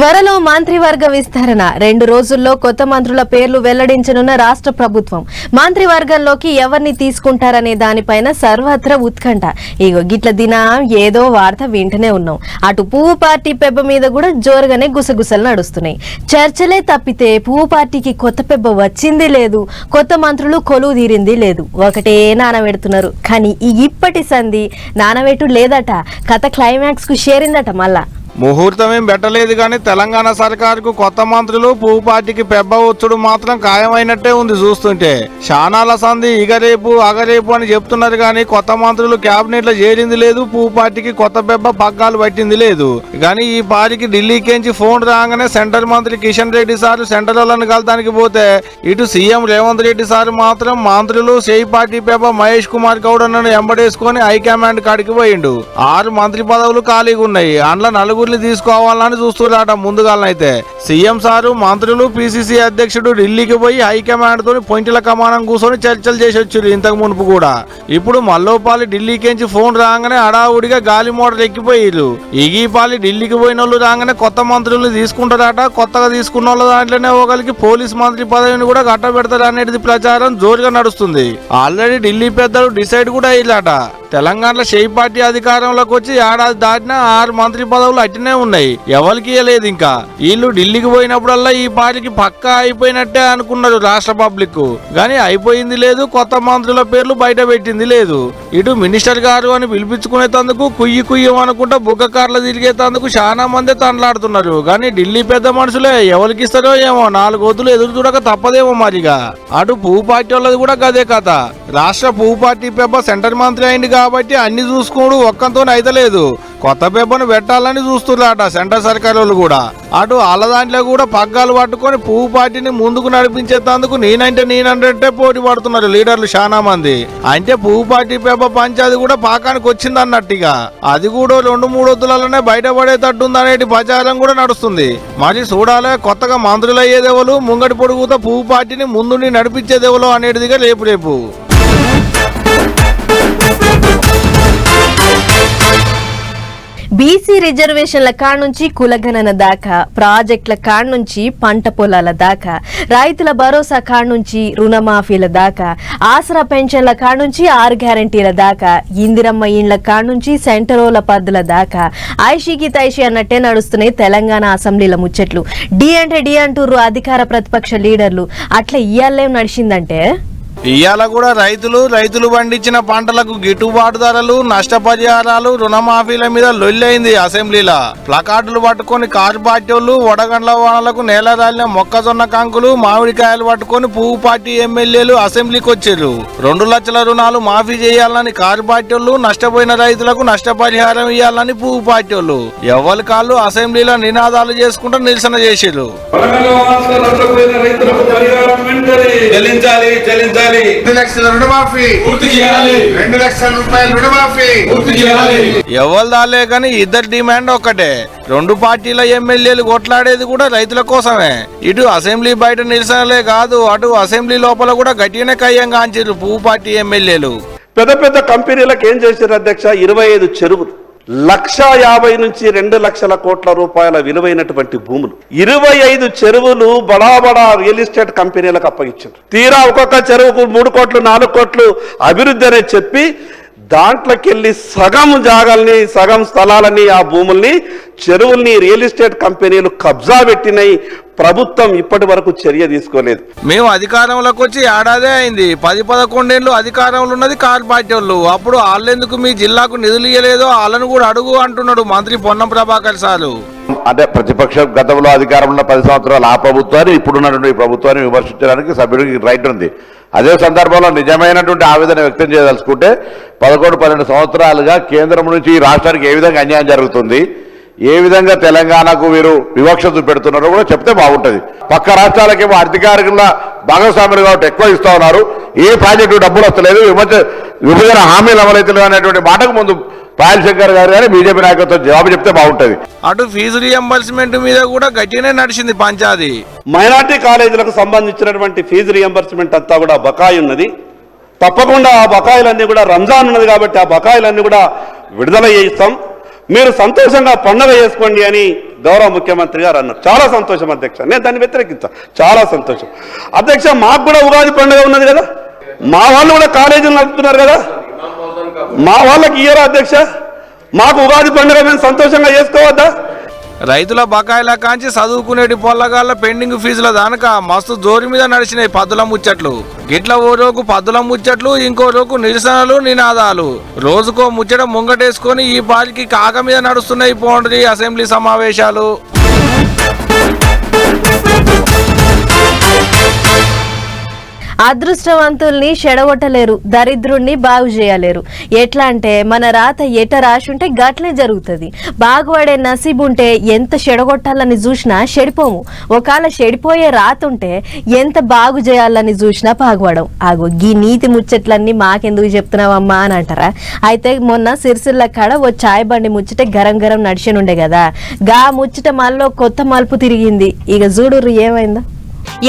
త్వరలో మంత్రివర్గ విస్తరణ. రెండు రోజుల్లో కొత్త మంత్రుల పేర్లు వెల్లడించనున్న రాష్ట్ర ప్రభుత్వం. మంత్రివర్గంలోకి ఎవరిని తీసుకుంటారనే దానిపైన సర్వత్రా ఉత్కంఠ. ఇగో గిట్ల దినం ఏదో వార్త వింటనే ఉన్నాం. అటు పువ్వు పార్టీ పెబ్బ మీద కూడా జోరుగానే గుసగుసలు నడుస్తున్నాయి. చర్చలే తప్పితే పువ్వు పార్టీకి కొత్త పెబ్బ వచ్చింది లేదు. కొత్త మంత్రులు కొలువు తీరింది లేదు. ఒకటే నానబెడుతున్నారు కానీ ఈ ఇప్పటి సంధి నానబెట్టు లేదట. కథ క్లైమాక్స్కు చేరిందట మళ్ళా. ముహూర్తం ఏం పెట్టలేదు కానీ తెలంగాణ సర్కారుకు కొత్త మంత్రులు పువ్వు పార్టీకి పెబ్బ వచ్చుడు మాత్రం ఖాయమైనట్టే ఉంది చూస్తుంటే. షానాల సంధి ఇగరేపు అగరేపు అని చెప్తున్నారు కానీ కొత్త మంత్రులు కేబినెట్లో చేరింది లేదు పువ్వు పార్టీకి కొత్త పెబ్బ పగ్గాలు పట్టింది లేదు. కానీ ఈ పార్టీకి ఢిల్లీకేంచి ఫోన్ రాగానే సెంట్రల్ మంత్రి కిషన్ రెడ్డి సార్ సెంట్రల్ వాళ్ళని కలతానికి పోతే ఇటు సీఎం రేవంత్ రెడ్డి సార్ మాత్రం మంత్రులు చేయి పార్టీ పెబ్బ మహేష్ కుమార్ గౌడ్ అన్నను ఎంబడేసుకొని హైకమాండ్ కాడికి పోయిండు. ఆరు మంత్రి పదవులు ఖాళీగా ఉన్నాయి. అందులో నలుగురు చర్యలు తీసుకోవాలని చూస్తున్నారట ముందుగాలనైతే. సీఎం సారు మంత్రులు పిసిసి అధ్యక్షుడు ఢిల్లీకి పోయి హైకమాండ్ తోని పొంటిల కమానం కూర్చొని చర్చలు చేసి వచ్చారు ఇంతకు మునుపు కూడా. ఇప్పుడు మల్లోపాలి ఢిల్లీకించి ఫోన్ రాగానే హడావుడిగా గాలి మోటార్ ఎక్కిపోయారు ఈగీపాలి ఢిల్లీకి పోయిన వాళ్ళు రాగానే కొత్త మంత్రులు తీసుకుంటారట కొత్తగా తీసుకున్న వాళ్ళ దాంట్లోనే ఒకరికి పోలీస్ మంత్రి పదవిని కూడా కట్టబెడతారు అనేది ప్రచారం జోరుగా నడుస్తుంది. ఆల్రెడీ ఢిల్లీ పెద్దలు డిసైడ్ కూడా అయ్యారట తెలంగాణలో షేయి పార్టీ అధికారంలోకి వచ్చి ఏడాది దాటినా ఆరు మంత్రి పదవులు అట్టినే ఉన్నాయి. ఎవరికి ఇవ్వలేదు ఇంకా. వీళ్ళు ఢిల్లీకి పోయినప్పుడల్లా ఈ పార్టీకి పక్కా అయిపోయినట్టే అనుకున్నారు రాష్ట్ర పబ్లిక్. కానీ అయిపోయింది లేదు కొత్త మంత్రుల పేర్లు బయట పెట్టింది లేదు. ఇటు మినిస్టర్ గారు అని పిలిపించుకునేటందుకు కుయ్యి కుయ్యం అనుకుంటా బుగ్గ కార్లు తిరిగేటందుకు చాలా మంది తండ్లాడుతున్నారు కానీ ఢిల్లీ పెద్ద మనుషులే ఎవరికి ఇస్తారో ఏమో నాలుగు వద్దులు ఎదురు చూడక తప్పదేమో మరిగా. అటు పువ్వు పార్టీ వాళ్ళది కూడా గదే కథ. రాష్ట్ర పువ్వు పార్టీ పెబ్బ సెంటర్ మంత్రి అయింది కాబట్టి అన్ని చూసుకోడు ఒక్కంతో అయితలేదు కొత్త పెబ్బను పెట్టాలని చూస్తున్నారట సెంటర్ సర్కార్ వాళ్ళు కూడా. అటు వాళ్ళ దాంట్లో కూడా పగ్గాలు పట్టుకొని పువ్వు పార్టీని ముందుకు నడిపించేందుకు నేనంటే నేనంటే పోటీ పడుతున్నారు లీడర్లు చాలా మంది. అంటే పువ్వు పార్టీ పెబ్బ పంచాది కూడా పాకానికి వచ్చింది అన్నట్టుగా. అది కూడా రెండు మూడు వద్దులలోనే బయటపడేటట్టు ప్రచారం కూడా నడుస్తుంది. మరి చూడాలే కొత్తగా మంత్రులు అయ్యేదేవలు ముంగటి పొడుగుతో పువ్వు పార్టీని ముందుండి నడిపించేదేవలు అనేటిదిగా రేపు రేపు. బీసీ రిజర్వేషన్ల కాడ నుంచి కులగణన దాకా ప్రాజెక్టుల కాడ నుంచి పంట పొలాల దాకా రైతుల భరోసా కాడ నుంచి రుణమాఫీల దాకా ఆసరా పెన్షన్ల కాడ నుంచి ఆరు గ్యారంటీల దాకా ఇందిరమ్మ ఇండ్ల కాడ నుంచి సెంటరోల పద్దుల దాకా. ఐషికి తైషి అన్నట్టే నడుస్తున్నాయి తెలంగాణ అసెంబ్లీల ముచ్చట్లు. డి అంటే డి అంటూరు అధికార ప్రతిపక్ష లీడర్లు. అట్లా ఇయ్యాలేం నడిచిందంటే? ఇవాళ కూడా రైతులు రైతులు పండించిన పంటలకు గిట్టుబాటు ధరలు నష్టపరిహారాలు రుణమాఫీల మీద లొల్లైంది అసెంబ్లీలో. ప్లకార్డులు పట్టుకొని కారు పార్టీలు వడగండ్ల వానలకు నేల రాలిన మొక్కజొన్న కంకులు మామిడికాయలు పట్టుకొని పువ్వు పార్టీ ఎమ్మెల్యేలు అసెంబ్లీకి వచ్చారు రెండు లక్షల రుణాలు మాఫీ చేయాలని కారు పార్టీలు నష్టపోయిన రైతులకు నష్టపరిహారం ఇవ్వాలని పువ్వు పార్టీలు. ఎవరి కాళ్ళు అసెంబ్లీలో నినాదాలు చేసుకుంటూ నిరసన చేశారు. వెంటనే. చెల్లించాలి. చెల్లించాలి రెండు లక్షల రుణమాఫీ. పూర్తి చేయాలి. రెండు లక్షల రూపాయల రుణమాఫీ. పూర్తి చేయాలి. ఎవరు దాలే కానీ ఇద్దరు డిమాండ్ ఒక్కటే రెండు పార్టీల ఎమ్మెల్యేలు కొట్లాడేది కూడా రైతుల కోసమే. ఇటు అసెంబ్లీ బయట నిరసనలే కాదు అటు అసెంబ్లీ లోపల కూడా గట్టిగానే కయ్యం కాంచారు పువ్వు పార్టీ ఎమ్మెల్యేలు. పెద్ద పెద్ద కంపెనీలకు ఏం చేశారు అధ్యక్ష? ఇరవై ఐదు చెరువులు. లక్ష యాభై నుంచి రెండు లక్షల కోట్ల రూపాయల విలువైనటువంటి భూములు. ఇరవై ఐదు చెరువులు బడా బడా రియల్ ఎస్టేట్ కంపెనీలకు అప్పగించారు. తీరా ఒక్కొక్క చెరువుకు మూడు కోట్లు నాలుగు కోట్లు అభివృద్ధి అనేది చెప్పి దాంట్లోకి వెళ్ళి సగం జాగాల్ని సగం స్థలాలని ఆ భూముల్ని చెరువుల్ని రియల్ ఎస్టేట్ కంపెనీలు కబ్జా పెట్టినాయి. ప్రభుత్వం ఇప్పటి వరకు చర్య తీసుకోలేదు. మేము అధికారంలోకి వచ్చి ఏడాదే అయింది. పది పదకొండేళ్ళు అధికారంలో ఉన్నది కార్ పార్టీ వాళ్ళు అప్పుడు వాళ్ళెందుకు మీ జిల్లాకు నిధులు ఇయ్యలేదో వాళ్ళను కూడా అడుగు అంటున్నాడు మంత్రి పొన్నం ప్రభాకర్ సారు. అంటే ప్రతిపక్ష గతంలో అధికారంలో ఉన్న పది సంవత్సరాలు ఆ ప్రభుత్వాన్ని ఇప్పుడున్నటువంటి ప్రభుత్వాన్ని విమర్శించడానికి సభ్యుడికి రైట్ ఉంది. అదే సందర్భంలో నిజమైనటువంటి ఆవేదన వ్యక్తం చేయదలుచుకుంటే పదకొండు పన్నెండు సంవత్సరాలుగా కేంద్రం నుంచి ఈ రాష్ట్రానికి ఏ విధంగా అన్యాయం జరుగుతుంది ఏ విధంగా తెలంగాణకు వీరు వివక్ష చూపెడుతున్నారో కూడా చెప్తే బాగుంటుంది. పక్క రాష్ట్రాలకేమో అధికారికంగా భాగస్వాములు కాబట్టి ఎక్కువ ఇస్తూ ఉన్నారు. ఏ ప్రాజెక్టు డబ్బులు వస్తలేదు. విమర్శ విభజన హామీలు అమలవుతలేదు అనేటువంటి మాటకు ముందు పాయల్ శంకర్ గారు కానీ బీజేపీ నాయకత్వం జవాబు చెప్తే బాగుంటుంది. అటు ఫీజు రియంబర్స్మెంట్ మీద కూడా గట్టిగానే నడిచింది పంచాది. మైనార్టీ కాలేజీలకు సంబంధించినటువంటి ఫీజు రియంబర్స్మెంట్ అంతా కూడా బకాయి ఉన్నది. తప్పకుండా ఆ బకాయిలన్నీ కూడా రంజాన్ ఉన్నది కాబట్టి ఆ బకాయిలన్నీ కూడా విడుదల చేయిస్తాం మీరు సంతోషంగా పండగ చేసుకోండి అని గౌరవ ముఖ్యమంత్రి గారు అన్నారు. చాలా సంతోషం అధ్యక్ష. నేను దాన్ని వ్యతిరేకించా. చాలా సంతోషం. అధ్యక్ష మాకు కూడా ఉగాది పండుగ ఉన్నది కదా? మా వాళ్ళు కూడా కాలేజీలు నడుపుతున్నారు కదా? మా వాళ్ళకి ఇయ్యరా అధ్యక్ష? మాకు ఉగాది పండుగ మేము సంతోషంగా చేసుకోవద్దా? రైతుల బకాయిల కాంచి చదువుకునేటి పొల్లగాళ్ళ పెండింగ్ ఫీజుల దానక మస్తు జోరి మీద నడిచినాయి పద్దుల ముచ్చట్లు. గిట్ల ఓ రోజు పద్దుల ముచ్చట్లు ఇంకో రోజు నిరసనలు నినాదాలు. రోజుకో ముచ్చట ముంగటేసుకొని ఈ పార్టీకి కాక మీద నడుస్తున్నాయి పోండ్రి అసెంబ్లీ సమావేశాలు. అదృష్టవంతుల్ని చెడగొట్టలేరు దరిద్రుణ్ణి బాగు చేయలేరు. ఎట్లా అంటే మన రాత ఎట రాసుంటే గట్లే జరుగుతుంది. బాగుపడే నసీబు ఉంటే ఎంత చెడగొట్టాలని చూసినా చెడిపోము. ఒకవేళ చెడిపోయే రాత ఉంటే ఎంత బాగు చేయాలని చూసినా బాగుపడం ఆగు గీ నీతి ముచ్చట్లన్నీ మాకెందుకు చెప్తున్నావమ్మా అని అంటారా? అయితే మొన్న సిరిసిల్ల కాడ ఓ చాయ్ బండి ముచ్చట గరం గరం నడిచినుండే కదా. గా ముచ్చట మళ్ళీ కొత్త మలుపు తిరిగింది. ఇక చూడుర్రి ఏమైందో?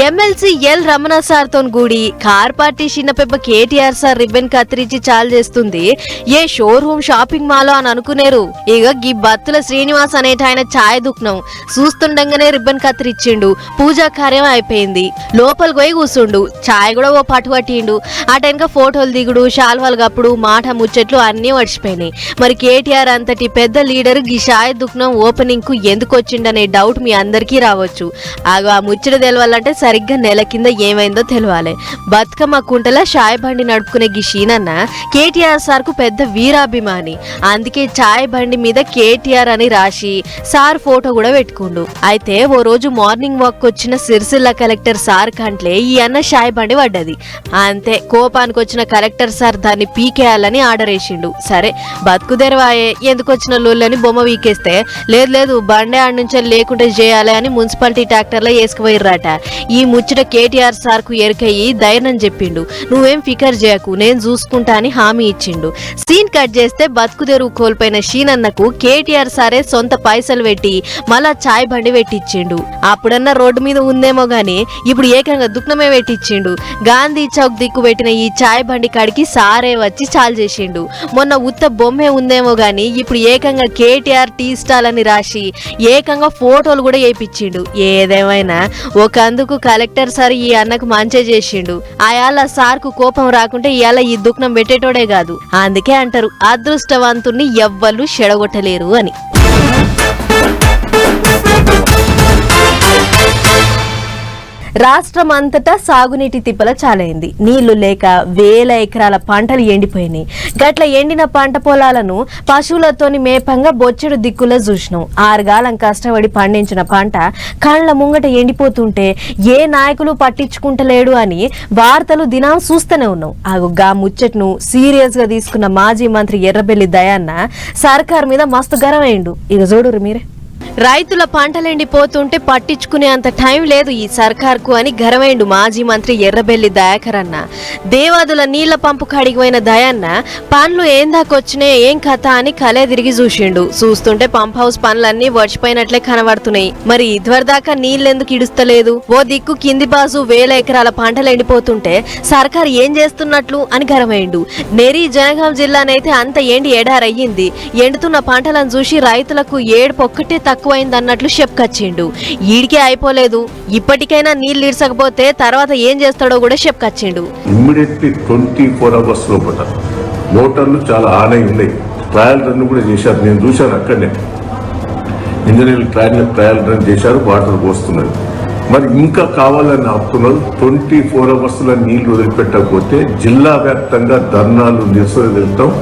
ఎమ్మెల్సీ ఎల్ రమణ సార్తో కూడి కార్ పార్టీ చిన్నపెప్ప కేటీఆర్ సార్ రిబ్బన్ కత్తిరించి చాలు చేస్తుంది. ఏ షోరూమ్ షాపింగ్ మాల్ అని అనుకునేరు. ఇక గీ బత్తుల శ్రీనివాస్ అనేట ఆయన ఛాయ దుఃఖం చూస్తుండగానే రిబ్బన్ కత్తిరిచ్చిండు. పూజా కార్యం అయిపోయింది. లోపలికి పోయి కూర్చుండు ఛాయ్ కూడా ఓ పట్టు పట్టిండు. ఆ అటెనక ఫోటోలు దిగుడు షాల్వాలు కప్పుడు మాట ముచ్చట్లు అన్నీ మర్చిపోయినాయి. మరి కేటీఆర్ అంతటి పెద్ద లీడర్ గీ షాయ్ దుఃఖం ఓపెనింగ్కు ఎందుకు వచ్చిండనే డౌట్ మీ అందరికీ రావచ్చు. ఆగు ఆ ముచ్చట తెలవాలంటే సరిగ్గా నెల కింద ఏమైందో తెలియాలి బతుకమ్మ కుంటల షాయ్ బండి నడుపుకునే గి షీనన్న కేటీఆర్ సార్కు పెద్ద వీరాభిమాని. అందుకే చాయ్ బండి మీద కేటీఆర్ అని రాసి సార్ ఫోటో కూడా పెట్టుకుండు. అయితే ఓ రోజు మార్నింగ్ వాక్ వచ్చిన సిరిసిల్ల కలెక్టర్ సార్ కంట్లే ఈ అన్న షాయ్ బండి పడ్డది. అంతే కోపానికి వచ్చిన కలెక్టర్ సార్ దాన్ని పీకేయాలని ఆర్డర్ వేసిండు. సరే బతుకు తెరవాయే ఎందుకు వచ్చిన లోళ్ళని బొమ్మ వీకేస్తే? లేదు లేదు బండి ఆడ నుంచి లేకుంటే చేయాలి అని మున్సిపాలిటీ ట్రాక్టర్లో వేసుకుపోయిర్రట. ఈ ముచ్చట కేటీఆర్ సార్కు ఎరుకయ్యి ధైర్యం చెప్పిండు. నువ్వేం ఫికర్ చేయకు నేను చూసుకుంటా అని హామీ ఇచ్చిండు. సీన్ కట్ చేస్తే బతుకు తెరువు కోల్పోయిన షీనన్నకు కేటీఆర్ సారే సొంత పైసలు పెట్టి మళ్ళా చాయ్ బండి పెట్టిచ్చిండు. అప్పుడన్నా రోడ్డు మీద ఉందేమో గానీ ఇప్పుడు ఏకంగా దుఃఖమే పెట్టిచ్చిండు. గాంధీ చౌక్ దిక్కు పెట్టిన ఈ చాయ్ బండి కాడికి సారే వచ్చి చాలు చేసిండు. మొన్న ఉత్త బొమ్మే ఉందేమో గానీ ఇప్పుడు ఏకంగా కేటీఆర్ టీ స్టాల్ అని రాసి ఏకంగా ఫోటోలు కూడా వేయించిండు ఏదేమైనా ఒక అందుకు కలెక్టర్ సార్ ఈ అన్నకు మంచి చేసిండు. ఆయాల సార్కు కోపం రాకుంటే ఇవాళ ఈ దుఃఖం పెట్టేటోడే కాదు. అందుకే అంటారు అదృష్టవంతుణ్ణి ఎవ్వరు చెడగొట్టలేరు అని. రాష్ట్రం అంతటా సాగునీటి తిప్పల చాలైంది. నీళ్ళు లేక వేల ఎకరాల పంటలు ఎండిపోయినాయి. గట్ల ఎండిన పంట పొలాలను పశువులతోని మేపంగా బొచ్చెడు దిక్కులో చూసినాం ఆరుగాలం కష్టపడి పండించిన పంట కళ్ళ ముంగట ఎండిపోతుంటే ఏ నాయకులు పట్టించుకుంటలేడు అని వార్తలు దినం చూస్తూనే ఉన్నాం. ఆగు గా ముచ్చట్ను సీరియస్గా తీసుకున్న మాజీ మంత్రి ఎర్రబెల్లి దయాన్న సర్కార్ మీద మస్తు గరమైండు ఇక చూడరు మీరే. రైతుల పంటలెండిపోతుంటే పట్టించుకునే అంత టైం లేదు ఈ సర్కార్కు అని గరమైండు మాజీ మంత్రి ఎర్రబెల్లి దయాకర్ అన్న. దేవాదుల నీళ్ళ పంపు కడిగిపోయిన దయాన్న పనులు ఏం దాకొచ్చినాయి ఏం కథ అని కలే తిరిగి చూసిండు. చూస్తుంటే పంప్ హౌస్ పనులన్నీ వర్చిపోయినట్లే కనబడుతున్నాయి. మరి ఇదివరదాకా నీళ్ళెందుకు ఇడుస్తలేదు? ఓ దిక్కు కింది బాజు వేల ఎకరాల పంటలు ఎండిపోతుంటే సర్కార్ ఏం చేస్తున్నట్లు అని గరమైండు నెరీ జనగాం జిల్లానైతే అంత ఎండి ఎడారయ్యింది. ఎండుతున్న పంటలను చూసి రైతులకు ఏడుపు ఒక్కటే తక్కువైంది అన్నట్లు చెప్పుకొచ్చిండు ఈడికే అయిపోలేదు. ఇప్పటికైనా నీళ్ళు ఇడ్చకపోతే తర్వాత ఏం చేస్తాడో కూడా చెప్పుకొచ్చిండు ఇమ్మీడియట్లీ ట్వంటీ ఫోర్ అవర్స్ లోపల మోటార్లు చాలా ఆన్ అయి ఉన్నాయి. ట్రయల్ రన్ కూడా చేశారు. నేను చూశాను అక్కడనే. ఇంజనీర్లు ట్రయల్ ట్రయల్ రన్ చేశారు వాటర్ పోస్తున్నారు. మరి ఇంకా కావాలని ఆపుతున్నారు. ట్వంటీ ఫోర్ అవర్స్లో నీళ్ళు వదిలిపెట్టకపోతే జిల్లా వ్యాప్తంగా ధర్నాలు నిరసన వెళ్తాం.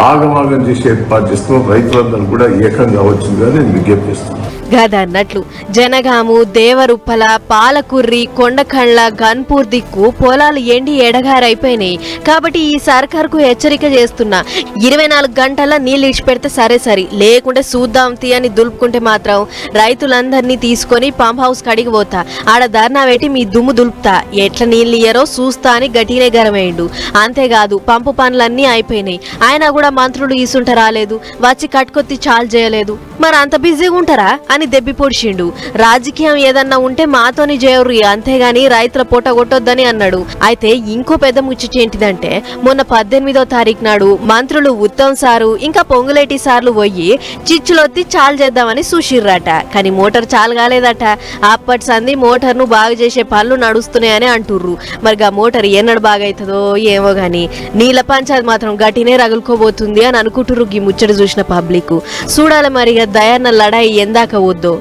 ఆగమాగం చేసి ఏర్పాటు చేస్తున్నాం రైతులందరూ కూడా ఏకంగా వచ్చిందని నేను విజ్ఞప్తిస్తున్నాను గదన్నట్లు జనగాము దేవరుప్పల పాలకుర్రి కొండకళ్ళ గన్పూర్ దిక్కు పొలాలు ఎండి ఎడగారైపోయినాయి. కాబట్టి ఈ సర్కార్కు హెచ్చరిక చేస్తున్నా ఇరవై నాలుగు గంటల నీళ్ళు ఇచ్చిపెడితే సరే సరి లేకుంటే చూద్దాం తీ అని దులుపుకుంటే మాత్రం రైతులందరినీ తీసుకొని పంప్ హౌస్ కడిగి పోతా. ఆడ ధర్నా పెట్టి మీ దుమ్ము దులుపుతా. ఎట్లా నీళ్ళు ఇయ్యరో చూస్తా అని గట్టినే గరమేయండు అంతేకాదు పంపు పనులన్నీ అయిపోయినాయి. ఆయన కూడా మంత్రులు ఈసుంట రాలేదు. వచ్చి కట్టుకొత్తి చాలు చేయలేదు. మరి అంత బిజీగా ఉంటారా? అని అని దెబ్బి పొడిచిండు. రాజకీయం ఏదన్నా ఉంటే మాతోని చేయరు అంతేగాని రైతుల పూట కొట్టొద్దని అన్నాడు. అయితే ఇంకో పెద్ద ముచ్చట ఏంటిదంటే మొన్న పద్దెనిమిదో తారీఖు నాడు మంత్రులు ఉత్తమ్ సారు ఇంకా పొంగులేటి సార్లు పోయి చిచ్చులొత్తి చాలు చేద్దామని చూసిర్రట కానీ మోటార్ చాలు కాలేదట. అప్పటి సంది మోటార్ను బాగు చేసే పనులు నడుస్తున్నాయని అంటుర్రు. మరి ఆ మోటార్ ఎన్నడు బాగైతుందో ఏమో గాని నీళ్ళ పంచాయతీ మాత్రం గట్టినే రగులుకోబోతుంది అని అనుకుంటుర్రు ఈ ముచ్చట చూసిన పబ్లిక్. చూడాలి మరి దయాన్న లడాయి ఎందాక వద్దో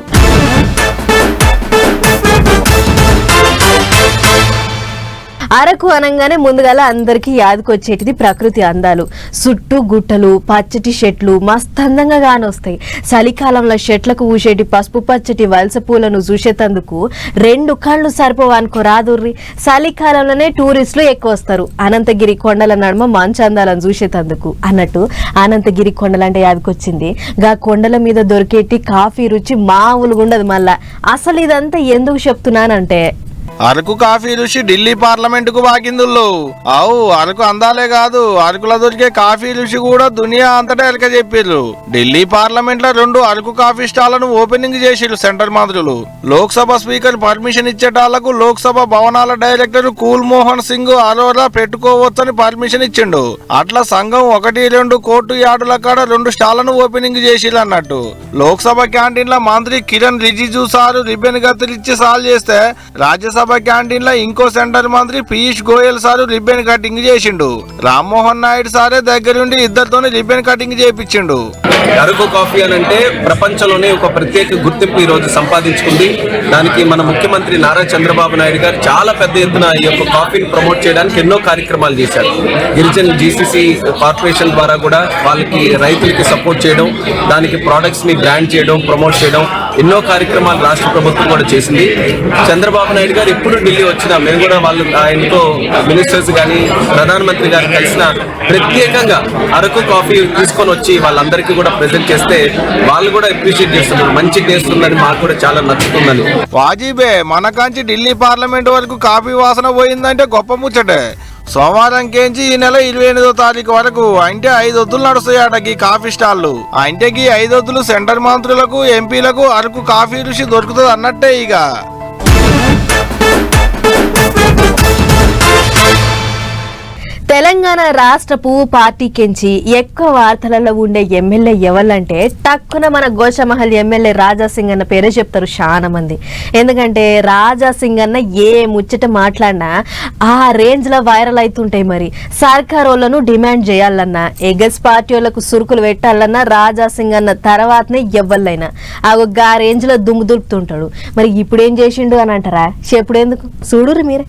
అరకు అనగానే ముందుగాల అందరికీ యాదకొచ్చేటిది ప్రకృతి అందాలు. చుట్టూ గుట్టలు పచ్చటి చెట్లు మస్త్ అందంగా కానొస్తాయి చలికాలంలో చెట్లకు ఊసేటి పసుపు పచ్చటి వలస పూలను చూసేటందుకు రెండు కళ్ళు సరిపోవనుకో రాదుర్రి. చలికాలంలోనే టూరిస్టులు ఎక్కువ వస్తారు అనంతగిరి కొండల నడుమ మంచు అందాలను చూసేటందుకు. అన్నట్టు అనంతగిరి కొండలంటే యాదకొచ్చింది. గా కొండల మీద దొరికేటి కాఫీ రుచి మామూలుగా ఉండదు మళ్ళా. అసలు ఇదంతా ఎందుకు చెప్తున్నానంటే అరకు కాఫీ రుషి ఢిల్లీ పార్లమెంట్కు బాకిందుల్లో అవు అరకు అందాలే కాదు అరకులో దొరికే కాఫీ రుషి కూడా దునియా అంతటా ఎలక చెప్పిర్రు. ఢిల్లీ పార్లమెంట్లో రెండు అరకు కాఫీ స్టాళ్ళను ఓపెనింగ్ చేసిర్రు సెంటర్ మంత్రులు లోక్సభ స్పీకర్ పర్మిషన్ ఇచ్చేటాళ్ళకు లోక్సభ భవనాల డైరెక్టర్ కూల్ మోహన్ సింగ్ అరోరా పెట్టుకోవచ్చని పర్మిషన్ ఇచ్చిండు. అట్లా సంఘం ఒకటి రెండు కోర్టు యార్డుల కాడ రెండు స్టాళ్ళను ఓపెనింగ్ చేసిర్రు అన్నట్టు. లోక్సభ క్యాంటీన్లో మంత్రి కిరణ్ రిజిజు సారు రిబెన్ గత్తులిచ్చి సాల్ చేస్తే రాజ్యసభ క్యాంటీన్లో ఇంకో సెంటర్ మంత్రి Piyush Goyal sir ribbon cutting చేసిండు. రామ్మోహన్ నాయుడు సారే దగ్గరుండి ఇద్దరితోనే రిబ్బన్ కటింగ్ చేయించిండు అరకు కాఫీ అని అంటే ప్రపంచంలోనే ఒక ప్రత్యేక గుర్తింపు ఈ రోజు సంపాదించుకుంది. దానికి మన ముఖ్యమంత్రి నారా చంద్రబాబు నాయుడు గారు చాలా పెద్ద ఎత్తున ఈ యొక్క కాఫీని ప్రమోట్ చేయడానికి ఎన్నో కార్యక్రమాలు చేశారు. గిరిజన జీసీసీ కార్పొరేషన్ ద్వారా కూడా వాళ్ళకి రైతులకి సపోర్ట్ చేయడం దానికి ప్రోడక్ట్స్ని బ్రాండ్ చేయడం ప్రమోట్ చేయడం ఎన్నో కార్యక్రమాలు రాష్ట్ర ప్రభుత్వం కూడా చేసింది. చంద్రబాబు నాయుడు గారు ఎప్పుడు ఢిల్లీ వచ్చినా మేము కూడా వాళ్ళు ఆయనతో మినిస్టర్స్ కానీ ప్రధానమంత్రి గారు కలిసిన ప్రత్యేకంగా అరకు కాఫీ తీసుకొని వచ్చి వాళ్ళందరికీ కూడా ప్రజెంట్ చేస్తే వాళ్ళు కూడా అప్రిషియేట్ చేస్తున్నారు. మంచి టేస్ట్ ఉందని మాకు కూడా చాలా నచ్చుతుందని. వాజీబే మనకాంచి ఢిల్లీ పార్లమెంట్ వరకు కాఫీ వాసన పోయిందంటే గొప్ప ముచ్చటే. సోమవారం కేంచి ఈ నెల ఇరవై ఎనిమిదో తారీఖు వరకు అంటే ఐదు వద్దులు నడుస్తాయట గీ కాఫీ స్టాల్లు అంటే గీ ఐదు వద్దులు సెంటర్ మంత్రులకు ఎంపీలకు అరకు కాఫీ రుచి దొరుకుతుంది అన్నట్టే ఇక. తెలంగాణ రాష్ట్రపు పార్టీ పార్టీకించి ఎక్కువ వార్తలలో ఉండే ఎమ్మెల్యే ఎవరంటే తక్కువ మన గోషమహల్ ఎమ్మెల్యే రాజా సింగ్ అన్న పేరే చెప్తారు చాలా మంది. ఎందుకంటే రాజా సింగ్ అన్న ఏ ముచ్చట మాట్లాడినా ఆ రేంజ్లో వైరల్ అవుతుంటాయి మరి. సర్కార్ వాళ్ళను డిమాండ్ చేయాలన్నా ఎగస్ పార్టీ వాళ్ళకు సురుకులు పెట్టాలన్నా రాజా సింగ్ అన్న తర్వాతనే ఎవ్వలైనా ఆ రేంజ్లో దుమ్ము దులుపుతుంటాడు. మరి ఇప్పుడు ఏం చేసిండు అని అంటారా? చెప్పుడు ఎందుకు చూడురు మీరే.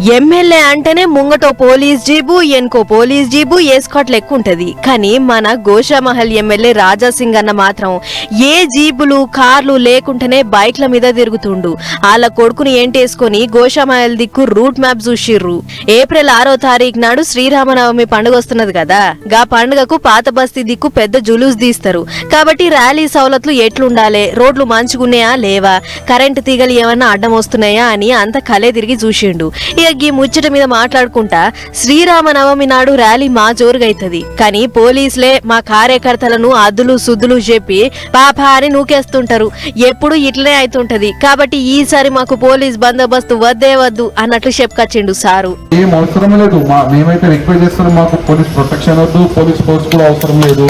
ఎమ్మెల్యే అంటేనే ముంగటో పోలీస్ జీబు ఎన్కో పోలీస్ జీబు ఏస్కాట్ లెక్క ఉంటది. కానీ మన గోషామహల్ ఎమ్మెల్యే రాజా సింగ్ అన్న మాత్రం ఏ జీబులు కార్లు లేకుంటేనే బైక్ల మీద తిరుగుతుండు. వాళ్ళ కొడుకుని ఏంటేసుకొని గోషామహల్ దిక్కు రూట్ మ్యాప్ చూసిర్రు. ఏప్రిల్ ఆరో తారీఖు నాడు శ్రీరామనవమి పండుగ వస్తున్నది కదా. గా పండుగకు పాత బస్తీ దిక్కు పెద్ద జులూస్ తీస్తారు. కాబట్టి ర్యాలీ సౌలతులు ఎట్లుండాలి? రోడ్లు మంచుకున్నాయా లేవా? కరెంటు తీగలు ఏమన్నా అడ్డం వస్తున్నాయా అని అంత కలే తిరిగి చూసిండు. ఇక ఈ ముచ్చట మీద మాట్లాడుకుంటా శ్రీరామనవమి నాడు ర్యాలీ మా జోరుగైతది. కానీ పోలీసులే మా కార్యకర్తలను అద్దులు సుద్దులు చెప్పి పాప అని నూకేస్తుంటారు. ఎప్పుడు ఇట్లనే అవుతుంటది కాబట్టి ఈసారి మాకు పోలీస్ బందోబస్తు వద్దే వద్దు అన్నట్లు చెప్పుకొచ్చిండు సారు. ఏం అవసరం లేదు. మేమైతే రిక్వెస్ట్ చేస్తున్నాం మాకు పోలీస్ ప్రొటెక్షన్ వద్దు పోలీస్ ఫోర్స్ కూడా అవసరం లేదు.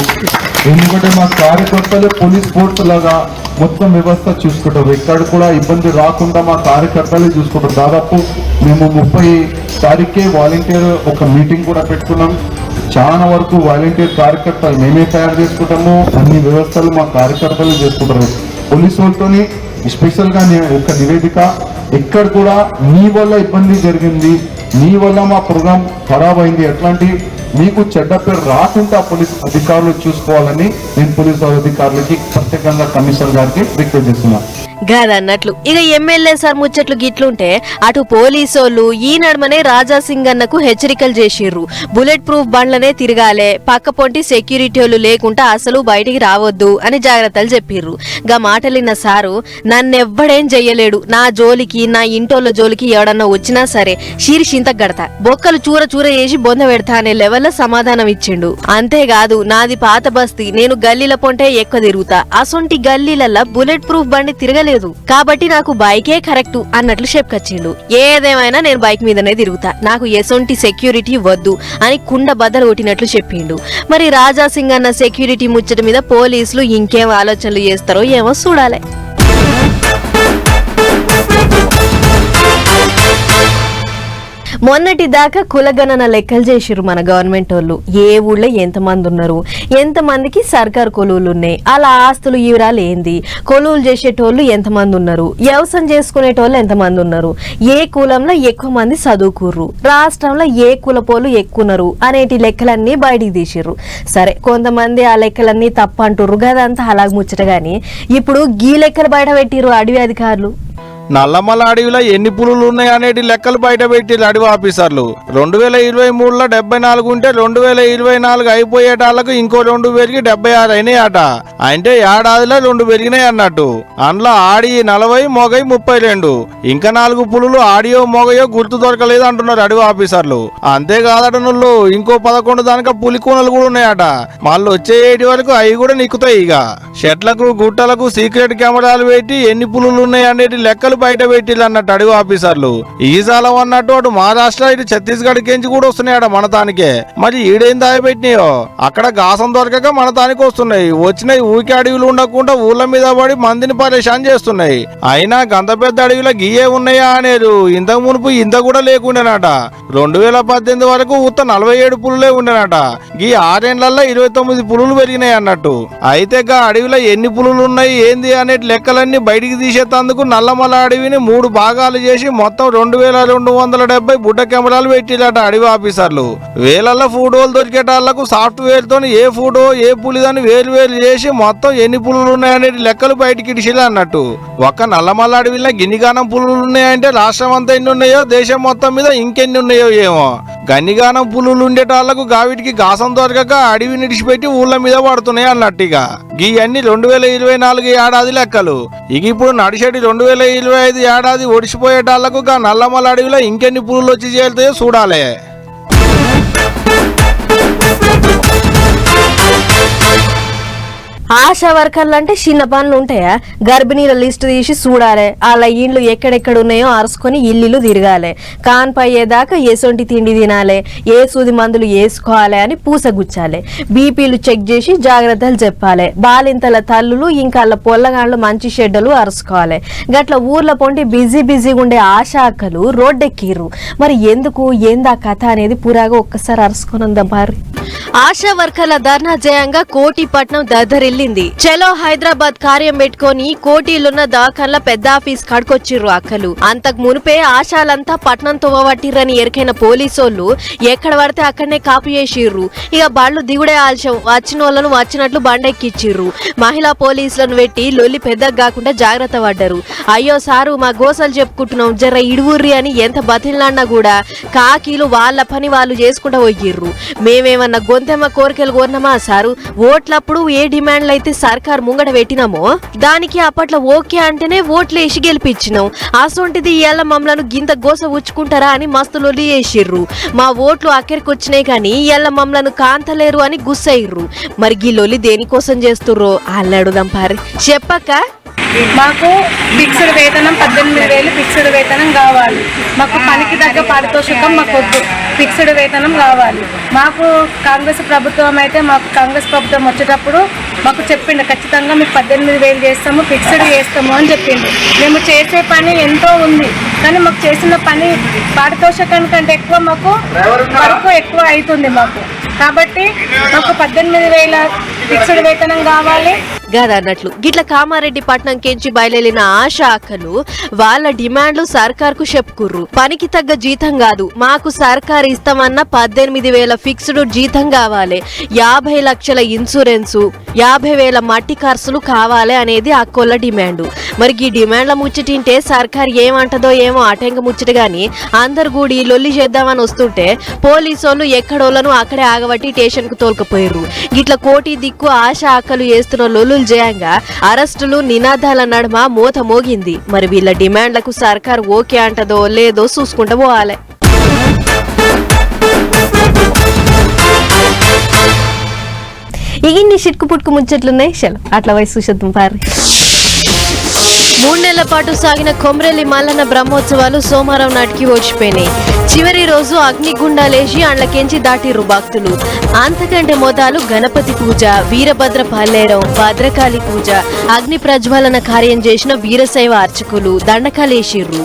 ఎందుకంటే మా కార్యకర్తలు పోలీస్ ఫోర్స్ లాగా మొత్తం వ్యవస్థ చూసుకుంటారు. ఎక్కడ కూడా ఇబ్బంది రాకుండా మా కార్యకర్తలే చూసుకుంటారు. దాదాపు మేము ముప్పై తారీఖే వాలంటీర్ ఒక మీటింగ్ కూడా పెట్టుకున్నాం. చాలా వరకు వాలంటీర్ కార్యకర్తలు మేమే తయారు చేసుకుంటాము. అన్ని వ్యవస్థలు మా కార్యకర్తలు చేసుకుంటారు. పోలీసు వాళ్ళతోని స్పెషల్గా ఒక నివేదిక. ఎక్కడ కూడా మీ వల్ల ఇబ్బంది జరిగింది మీ వల్ల మా ప్రోగ్రామ్ ఖరాబ్ అయింది ఎట్లాంటి మీకు చెడ్డ పేరు రాకుండా పోలీస్ అధికారులు చూసుకోవాలని నేను పోలీస్ అధికారులకి ప్రత్యేకంగా కమిషనర్ గారికి రిక్వెస్ట్ చేస్తున్నాను గదన్నట్లు ఇక ఎమ్మెల్యే సార్ ముచ్చట్లు గిట్లుంటే అటు పోలీసోళ్ళు ఈ నడుమనే రాజా సింగ్ అన్నకు హెచ్చరికలు చేసిర్రు. బుల్లెట్ ప్రూఫ్ బండ్లనే తిరగాలే పక్క పొంటి సెక్యూరిటీ వాళ్ళు లేకుండా అసలు బయటికి రావద్దు అని జాగ్రత్తలు చెప్పిర్రు. గా మాటలిన్న సారు నన్నెవ్వడేం చెయ్యలేడు నా జోలికి నా ఇంటోళ్ళ జోలికి ఎవడన్నా వచ్చినా సరే శీర్షింత గడతా బొక్కలు చూర చూర చేసి బొంద పెడతా అనే వల్ల సమాధానం ఇచ్చిండు. అంతేకాదు నాది పాత బస్తీ నేను గల్లీల పొంటే ఎక్కువ తిరుగుతా అసొంటి గల్లీలల్లా బుల్లెట్ ప్రూఫ్ బండి తిరగలేదు. కాబట్టి నాకు బైకే కరెక్ట్ అన్నట్లు చెప్పుకొచ్చిండు ఏదేమైనా నేను బైక్ మీదనే తిరుగుతా. నాకు ఎసొంటి సెక్యూరిటీ వద్దు అని కుండ బద్దలు కొట్టినట్లు చెప్పిండు. మరి రాజాసింగ్ అన్న సెక్యూరిటీ ముచ్చట మీద పోలీసులు ఇంకేం ఆలోచనలు చేస్తారో ఏమో చూడాలి. మొన్నటి దాకా కులగణన లెక్కలు చేసిర్రు మన గవర్నమెంట్ వాళ్ళు. ఏ ఊళ్ళో ఎంతమంది ఉన్నారు? ఎంతమందికి సర్కారు కొలువులు ఉన్నాయి? అలా ఆస్తులు వివరాలు ఏంది? కొలువులు చేసేటోళ్ళు ఎంతమంది ఉన్నారు? వ్యవసాయం చేసుకునేటోళ్ళు ఎంతమంది ఉన్నారు? ఏ కులంలో ఎక్కువ మంది చదువుకుర్రు? రాష్ట్రంలో ఏ కులపోలు ఎక్కువ ఉన్నారు అనేటి లెక్కలన్నీ బయటికి తీసిర్రు. సరే కొంతమంది ఆ లెక్కలన్నీ తప్ప అంటుర్రు కదంతా అలాగ ముచ్చట గాని ఇప్పుడు గీ లెక్కలు బయట పెట్టిర్రు అడవి అధికారులు. నల్లమల అడవిలో ఎన్ని పులులు ఉన్నాయి అనేటి లెక్కలు బయట పెట్టి అడవి ఆఫీసర్లు. రెండు వేల ఇరవై మూడులో డెబ్బై నాలుగు ఉంటే రెండు వేల ఇరవై నాలుగు అయిపోయేటాళ్ళకు ఇంకో రెండు పెరిగి డెబ్బై ఆరు అయినాయి అట అంటే ఏడాదిలో రెండు పెరిగినాయి అన్నట్టు. అందులో ఆడి నలభై మొగై ముప్పై రెండు. ఇంకా నాలుగు పులులు ఆడియో మొగయో గుర్తు దొరకలేదు అంటున్నారు అడవి ఆఫీసర్లు. అంతేకాదటనుళ్ళు ఇంకో పదకొండు దానిక పులి కూనలు కూడా ఉన్నాయట. మళ్ళీ వచ్చే ఏటి వరకు అవి కూడా నిక్కుతాయి ఇక. షెట్లకు గుట్టలకు సీక్రెట్ కెమెరాలు పెట్టి ఎన్ని పులులు ఉన్నాయి అనేటి లెక్కలు బయట పెట్టిల్లు అన్నట్టు అడవి ఆఫీసర్లు. ఈ సాలం అన్నట్టు అటు మహారాష్ట్ర ఇటు ఛత్తీస్గఢ్ కించి కూడా వస్తున్నాయట మన తానికే మరి ఈడేం దాయబెట్టినాయో అక్కడ గాసం దొరకక మన తానికి వస్తున్నాయి. వచ్చినాయి ఊరికి అడవిలు ఉండకుండా ఊళ్ళ మీద పడి మందిని పరేషాన్ చేస్తున్నాయి. అయినా గంత పెద్ద అడవిలో గియే ఉన్నాయా అనేది ఇంతకు మునుపు ఇంత కూడా లేకుండానట. రెండు వేల పద్దెనిమిది వరకు ఉత్త నలభై ఏడు పులులే ఉండేనట. ఈ ఆరేళ్ళలో ఇరవై తొమ్మిది పులులు పెరిగినాయి అన్నట్టు. అయితే గా అడవిలో ఎన్ని పులులు ఉన్నాయి ఏంది అనే లెక్కలన్నీ బయటికి తీసేటందుకు నల్లమల అడవిని మూడు భాగాలు చేసి మొత్తం రెండు వేల రెండు వందల డెబ్బై బుడ్డ కెమెరాలు పెట్టిలట అడవి ఆఫీసర్లు. వేలల్లో ఫోటోలు దొరికేటాళ్ళకు సాఫ్ట్వేర్ తోని ఏ ఫోటో ఏ పులిదని వేలు వేలు చేసి మొత్తం ఎన్ని పులులు ఉన్నాయనేటి లెక్కలు బయటికి ఇడిచిలే అన్నట్టు. ఒక్క నల్లమల్ల అడవిలో గిన్నిగానం పులులు ఉన్నాయంటే రాష్ట్రం అంతా ఎన్ని ఉన్నాయో దేశం మొత్తం మీద ఇంకెన్ని ఉన్నాయో ఏమో. గన్నిగానం పులులు ఉండేటాళ్ళకు గావిటికి గాసం దొరకక అడవి నిడిచిపెట్టి ఊళ్ళ మీద పడుతున్నాయి అన్నట్టుగా గీ అన్ని రెండు వేల ఇరవై నాలుగు ఏడాది లెక్కలు. ఇక ఇప్పుడు నడిచేటి రెండు వేల ఇరవై ఐదు ఏడాది ఒడిసిపోయేటాళ్ళకు గా నల్లమల అడవిలో ఇంకెన్ని పులులు వచ్చి చేరుతాయో చూడాలి. ఆశా వర్కర్లు అంటే చిన్న పనులు ఉంటాయా? గర్భిణీల లిస్ట్ తీసి చూడాలి. వాళ్ళ ఇండ్లు ఎక్కడెక్కడ ఉన్నాయో అరుసుకొని ఇల్లు తిరగాలి. కాన్పయ్యేదాకా ఎసొంటి తిండి తినాలి. ఏ సూది మందులు వేసుకోవాలి అని పూసగుచ్చాలి బీపీలు చెక్ చేసి జాగ్రత్తలు చెప్పాలి. బాలింతల తల్లులు ఇంకా అలా పొల్లగాళ్ళు మంచి షెడ్డలు అరుసుకోవాలి. గట్ల ఊర్ల పొంటి బిజీ బిజీగా ఉండే ఆశా అక్కలు రోడ్డెక్కిర్రు. మరి ఎందుకు? ఏందా కథ అనేది పురాగా ఒక్కసారి అరుసుకొని మరి? ఆశా వర్కర్ల ధర్నా జయంగా కోటిపట్నం దద్దరిల్లింది. చలో హైదరాబాద్ కార్యం పెట్టుకొని కోటీలున్న దాఖల్ల పెద్ద ఆఫీస్ కడుకొచ్చిర్రు అక్కలు. అంతకు మునిపే ఆశాలంతా పట్నం తోవబట్టిర్రని ఎరికైన పోలీసోళ్ళు ఎక్కడ పడితే అక్కడనే కాపు చేసిర్రు. ఇక బళ్ళు దిగుడే ఆల్చం వచ్చిన వాళ్ళను వచ్చినట్లు బండెక్కిచ్చిర్రు. మహిళా పోలీసులను పెట్టి లొల్లి పెద్దగా కాకుండా జాగ్రత్త పడ్డారు. అయ్యో సారు మా గోసలు చెప్పుకుంటున్నాం జర ఇడువుర్రి అని ఎంత బతిలాడినా కూడా కాకీలు వాళ్ళ పని వాళ్ళు చేసుకుంటూ పోయిర్రు. మేమేమన్నా గొంతెమ్మ కోరికలు కోరినమా సారు? ఓట్లప్పుడు ఏ డిమాండ్లు అయితే సర్కార్ ముంగట పెట్టినామో దానికి అప్పట్లో ఓకే అంటేనే ఓట్లు వేసి గెలిపించినాం. అసొంటిది ఇవాళ మమ్మలను గింత గోస ఉచ్చుకుంటారా అని మస్తు లొల్లి వేసిర్రు మా ఓట్లు అక్కడికి వచ్చినాయి కానీ ఇవాళ మమ్మలను కాంతలేరు అని గుస్సయ్యర్రు. మరి గీ లొల్లి దేనికోసం చేస్తుర్రో? అల్లాడుదాం పారి. చెప్పక్క. మాకు ఫిక్స్డ్ వేతనం పద్దెనిమిది వేలు ఫిక్స్డ్ వేతనం కావాలి. మాకు పనికి తగ్గ పారితోషికం మాకు వద్దు. ఫిక్స్డ్ వేతనం కావాలి. మాకు కాంగ్రెస్ ప్రభుత్వం అయితే మాకు కాంగ్రెస్ ప్రభుత్వం వచ్చేటప్పుడు మాకు చెప్పిండు ఖచ్చితంగా మీకు పద్దెనిమిది వేలు చేస్తాము ఫిక్స్డ్ చేస్తాము అని చెప్పిండు. మేము చేసే పని ఎంతో ఉంది. కానీ మాకు చేసిన పని పారితోషికం కంటే ఎక్కువ మాకు వరకు ఎక్కువ అవుతుంది మాకు. కాబట్టి మాకు పద్దెనిమిది వేల ఫిక్స్డ్ వేతనం కావాలి. గదన్నట్లు గిట్ల కామారెడ్డి పట్నం కెంచి బయలుదేరిన ఆశా అక్కలు వాళ్ళ డిమాండ్లు సర్కార్కు చెప్పుకుర్రు. పనికి తగ్గ జీతం కాదు. మాకు సర్కార్ ఇస్తామన్న పద్దెనిమిది వేల ఫిక్స్డ్ జీతం కావాలి. యాభై లక్షల ఇన్సూరెన్సు యాభై వేల మట్టి ఖర్చులు కావాలి అనేది అక్కోళ్ళ డిమాండ్. మరి ఈ డిమాండ్ల ముచ్చటింటే సర్కార్ ఏమంటదో ఏమో అటెంక ముచ్చట గాని అందరు గూడి లొల్లి చేద్దామని వస్తుంటే పోలీసోళ్ళు ఎక్కడోళ్ళను అక్కడే ఆగబట్టి స్టేషన్కు తోలుకపోయారు గిట్ల కోటి దిక్కు ఆశ ఆకలు చేస్తున్న లొల్లులు చేయంగా అరెస్టులు నినాదాల నడుమ మూత మోగింది. మరి వీళ్ళ డిమాండ్లకు సర్కార్ ఓకే అంటదో లేదో చూసుకుంటూ పోవాలి. ఇగిన్ని చిట్కు పుట్టుకు ముచ్చట్లున్నాయి? చలో అట్లా వయసు చూసేద్దాం పారి. మూడు నెలల పాటు సాగిన కొమ్రెల్లి మల్లన్న బ్రహ్మోత్సవాలు సోమవారం నాటికి ఓడిపోయినాయి చివరి రోజు అగ్నిగుండాలేసి అండ్లకెంచి దాటిర్రు భక్తులు. అంతకంటే మొదలు గణపతి పూజ వీరభద్ర పల్లేరం భద్రకాళి పూజ అగ్ని ప్రజ్వలన కార్యం చేసిన వీరశైవ అర్చకులు దండకాలేసిర్రు.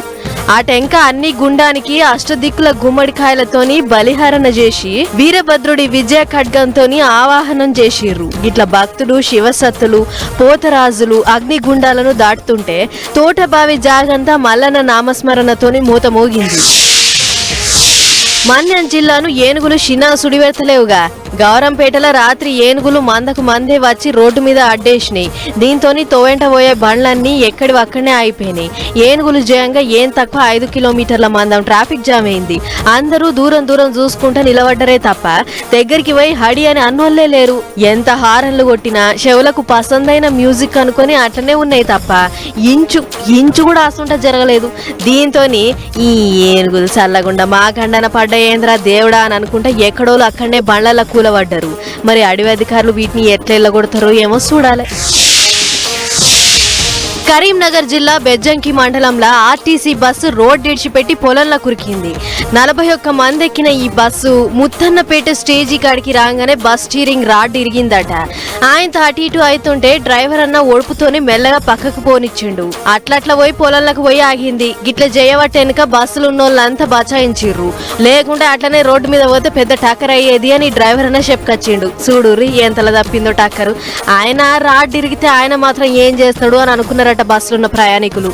ఆ టెంక అన్ని గుండానికి అష్టదిక్కుల గుమ్మడికాయలతోని బలిహరణ చేసి వీరభద్రుడి విజయ ఖడ్గంతోని ఆవాహనం చేసిర్రు. ఇట్లా భక్తులు శివసత్తులు పోతరాజులు అగ్నిగుండాలను దాటుతుంటే తోటబావి జాగంతా మల్లన నామస్మరణతోని మూత మోగింది. మన్యం జిల్లాను ఏనుగులు చిన్న సుడివెడతలేవుగా గౌరంపేటలో రాత్రి ఏనుగులు మందకు మందే వచ్చి రోడ్డు మీద అడ్డేసినాయి. దీంతోని తోవెంట పోయే బండ్లన్నీ ఎక్కడి అక్కడనే అయిపోయినాయి ఏనుగులు జయంగా ఏం తక్కువ ఐదు కిలోమీటర్ల మందం ట్రాఫిక్ జామ్ అయింది. అందరూ దూరం దూరం చూసుకుంటూ నిలబడ్డరే తప్ప దగ్గరికి పోయి హడి అని అన్నోళ్ళే లేరు. ఎంత హారన్లు కొట్టినా చెవులకు పసందైన మ్యూజిక్ అనుకొని అట్లనే ఉన్నాయి తప్ప ఇంచు ఇంచు కూడా అసంట జరగలేదు. దీంతోని ఈ ఏనుగులు చల్లగుండా మా ఖండన పడ్డ ఏంద్రా దేవుడా అని అనుకుంటా ఎక్కడోళ్ళు అక్కడనే బండ్లకు కూలబడ్డారు మరి అడవి అధికారులు వీటిని ఎట్లా ఎల్లగొడతారో ఏమో చూడాలి. కరీంనగర్ జిల్లా బెజ్జంకి మండలంలో ఆర్టీసీ బస్సు రోడ్ విడిచిపెట్టి పొలంలో కురికింది. నలభై ఒక్క మంది ఎక్కిన ఈ బస్సు ముత్తన్నపేట స్టేజీ కాడికి రాగానే బస్ స్టీరింగ్ రాడ్ ఇరిగిందట. ఆయనతో అటు ఇటు అవుతుంటే డ్రైవర్ అన్న ఒడుపుతోని మెల్లగా పక్కకు పోనిచ్చిండు. అట్లట్ల పోయి పొలంలోకి పోయి ఆగింది. గిట్ల చేయబట్టి వెనుక బస్సులు ఉన్న వాళ్ళంతా బచాయించిర్రు. లేకుంటే అట్లనే రోడ్డు మీద పోతే పెద్ద టక్కర్ అయ్యేది అని డ్రైవర్ అన్న చెప్పుకొచ్చిండు. చూడుర్రి ఎంతలా తప్పిందో టక్కరు. ఆయన రాడ్ ఇరిగితే ఆయన మాత్రం ఏం చేస్తాడు అని అనుకున్నారట బస్సులున్న ప్రయాణికులు.